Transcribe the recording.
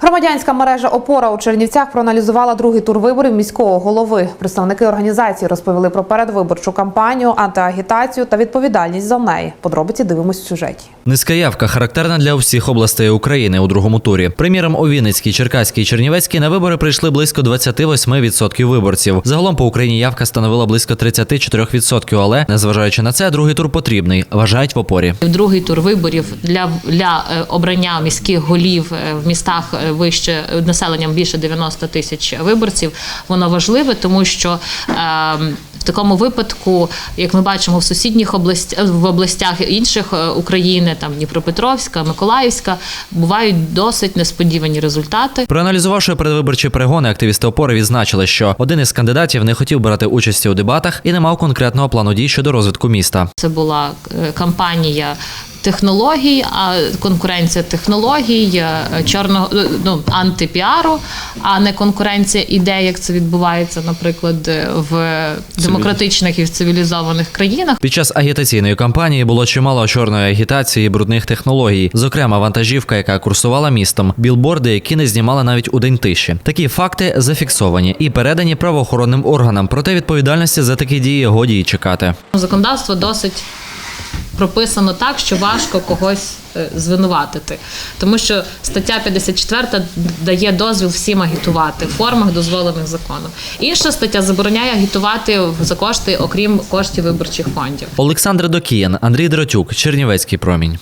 Громадянська мережа Опора у Чернівцях проаналізувала другий тур виборів міського голови. Представники організації розповіли про передвиборчу кампанію, антиагітацію та відповідальність за неї. Подробиці дивимось в сюжеті. Низька явка характерна для всіх областей України у другому турі. Приміром, у Вінницькій, Черкаській і Чернівецькій на вибори прийшли близько 28% виборців. Загалом по Україні явка становила близько 34%, але незважаючи на це, другий тур потрібний, вважають в опорі. Другий тур виборів для, для е, обрання міських голів е, в містах е, вище населенням більше 90 тисяч виборців. Воно важливе, тому що е, такому випадку, як ми бачимо в сусідніх областях в областях інших е, України, там Дніпропетровська, Миколаївська, бувають досить несподівані результати. Проаналізувавши передвиборчі перегони, активісти опори відзначили, що один із кандидатів не хотів брати участі у дебатах і не мав конкретного плану дій щодо розвитку міста. Це була е, кампанія. Технологій, а конкуренція технологій, е, чорного е, ну антипіару, а не конкуренція ідей, як це відбувається, наприклад, е, в демократичних і в цивілізованих країнах. Під час агітаційної кампанії було чимало чорної агітації і брудних технологій, зокрема вантажівка, яка курсувала містом, білборди, які не знімали навіть у день тиші. Такі факти зафіксовані і передані правоохоронним органам. Проте відповідальності за такі дії годі й чекати. Законодавство досить прописано так, що важко когось е, звинуватити, тому що стаття 54 дає дозвіл всім агітувати в формах, дозволених законом. Інша стаття забороняє агітувати за кошти, окрім коштів виборчих фондів. Олександр Докіян, Андрій Дротюк, Чернівецький промінь.